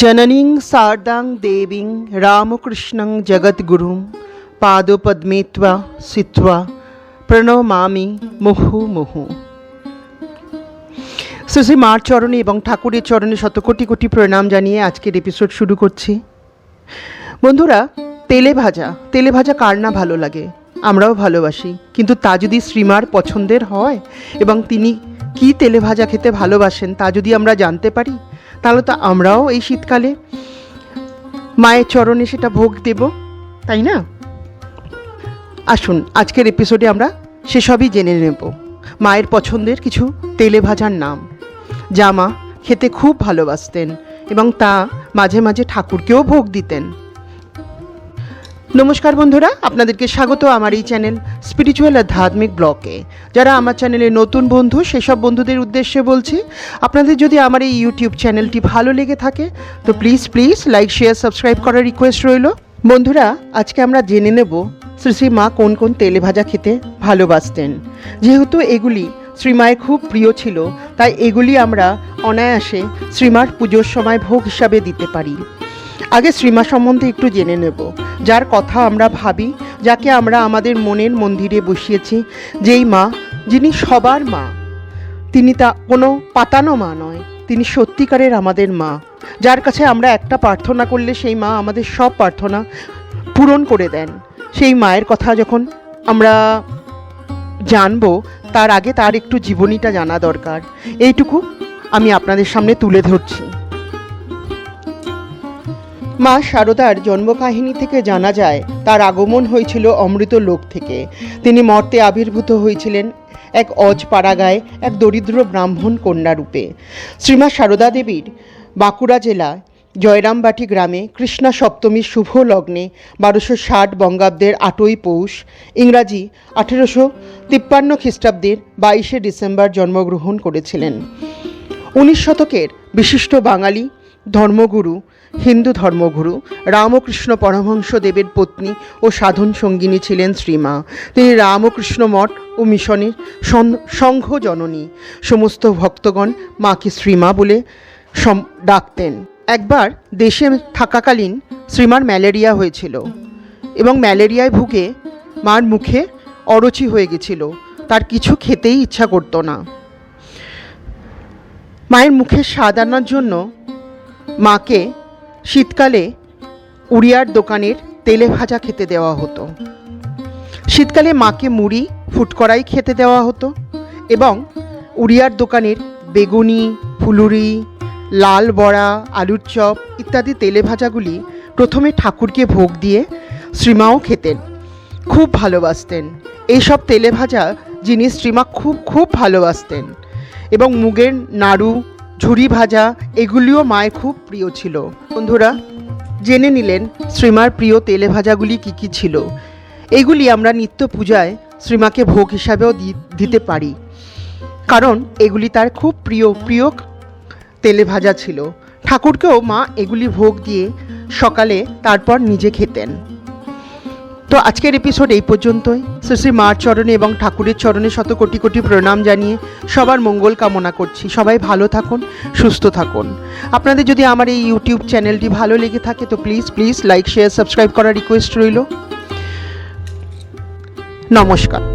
জননীং সারদাং দেবীং রামকৃষ্ণং জগদ্গুরুং পাদপদ্মে ত্বা সিত্বা প্রণমামি মুহু মুহু শ্রী মার চরণে এবং ঠাকুরের চরণে শত কোটি কোটি প্রণাম জানিয়ে আজকের এপিসোড শুরু করছি। বন্ধুরা, তেলে ভাজা তেলে ভাজা কার না ভালো লাগে? আমরাও ভালোবাসি, কিন্তু তা যদি শ্রীমার পছন্দের হয় এবং তিনি কি তেলে ভাজা খেতে ভালোবাসেন তা যদি আমরা জানতে পারি তাহলে তো আমরাও এই শীতকালে মায়ের চরণে সেটা ভোগ দেব, তাই না? আসুন, আজকের এপিসোডে আমরা সেসবই জেনে নেব। মায়ের পছন্দের কিছু তেলে ভাজার নাম জামা খেতে খুব ভালোবাসতেন এবং তা মাঝে মাঝে ঠাকুরকেও ভোগ দিতেন। নমস্কার বন্ধুরা, আপনাদেরকে স্বাগত আমার এই চ্যানেল স্পিরিচুয়াল আধ্যাত্মিক ব্লকে যারা আমার চ্যানেলে নতুন বন্ধু, সেসব বন্ধুদের উদ্দেশ্যে বলছি, আপনাদের যদি আমার এই ইউটিউব চ্যানেলটি ভালো লেগে থাকে, তো please please like share subscribe করার রিকোয়েস্ট রইল। বন্ধুরা, আজকে আমরা জেনে নেব শ্রী শ্রী মা কোন কোন তেলে ভাজা খেতে ভালোবাসতেন। যেহেতু এগুলি শ্রীমায়ের খুব প্রিয় ছিল, তাই এগুলি আমরা অনায়াসে শ্রীমার পুজোর সময় ভোগ হিসাবে দিতে পারি। আগে শ্রীমা সম্বন্ধে একটু জেনে নেব। যার কথা আমরা ভাবি, যাকে আমরা আমাদের মনের মন্দিরে বসিয়েছি, যেই মা, যিনি সবার মা। তিনি তা কোনো পাতানো মা নয়, তিনি সত্যিকারের আমাদের মা। যার কাছে আমরা একটা প্রার্থনা করলে সেই মা আমাদের সব প্রার্থনা পূরণ করে দেন। সেই মায়ের কথা যখন আমরা জানব, তার আগে তার একটু জীবনীটা জানা দরকার। এইটুকু আমি আপনাদের সামনে তুলে ধরছি। মা শারদার জন্মকাহিনী থেকে জানা যায়, তার আগমন হয়েছিল অমৃত লোক থেকে। তিনি মর্তে আবির্ভূত হয়েছিলেন এক অজ পাড়াগায় এক দরিদ্র ব্রাহ্মণ কন্যা রূপে। শ্রীমা শারদা দেবীর বাঁকুড়া জেলা, জয়রামবাটি গ্রামে কৃষ্ণা সপ্তমীর শুভ লগ্নে বারোশো ষাট বঙ্গাব্দের আটই পৌষ, ইংরাজি আঠেরোশো তিপ্পান্ন খ্রিস্টাব্দের বাইশে ডিসেম্বর জন্মগ্রহণ করেছিলেন। উনিশ শতকের বিশিষ্ট বাঙালি, ধর্মগুরু হিন্দু ধর্মগুরু রামকৃষ্ণ পরমহংস দেবের পত্নী ও সাধন সঙ্গিনী ছিলেন শ্রীমা। তিনি রামকৃষ্ণ মঠ ও মিশনের সংঘ জননী সমস্ত ভক্তগণ মাকে শ্রীমা বলে ডাকতেন। একবার দেশে থাকাকালীন শ্রীমার ম্যালেরিয়া হয়েছিল এবং ম্যালেরিয়ায় ভুগে মার মুখে অরুচি হয়ে গেছিল। তার কিছু খেতেই ইচ্ছা করতো না। মায়ের মুখে স্বাদ আনার জন্য মাকে শীতকালে উড়িয়ার দোকানের তেলে ভাজা খেতে দেওয়া হতো। শীতকালে মাকে মুড়ি ফুটকড়াই খেতে দেওয়া হতো এবং উড়িয়ার দোকানের বেগুনি, ফুলুরি, লাল বড়া, আলুর চপ ইত্যাদি তেলে ভাজাগুলি প্রথমে ঠাকুরকে ভোগ দিয়ে শ্রীমাও খেতেন, খুব ভালোবাসতেন। এইসব তেলে ভাজা জিনিস শ্রীমা খুব খুব ভালোবাসতেন এবং মুগের নাড়ু ঝুরি ভাজা, এগুলিও মায়ের খুব প্রিয় ছিল। বন্ধুরা, জেনে নিলেন শ্রীমার প্রিয় তেলে ভাজাগুলি কী কী ছিল। এগুলি আমরা নিত্য পূজায় শ্রীমাকে ভোগ হিসাবেও দিতে পারি। কারণ এগুলি তার খুব প্রিয় প্রিয় তেলে ভাজা ছিল। ঠাকুরকেও মা এগুলি ভোগ দিয়ে সকালে তারপর নিজে খেতেন। তো আজকের এপিসোড এই পর্যন্তই। শ্রী শ্রী মার চরণে এবং ঠাকুরের চরণে শত কোটি কোটি প্রণাম জানিয়ে সবার মঙ্গল কামনা করছি। সবাই ভালো থাকুন, সুস্থ থাকুন। আপনাদের যদি আমার এই ইউটিউব চ্যানেলটি ভালো লেগে থাকে, তো please please like share subscribe করার রিকোয়েস্ট রইল। নমস্কার।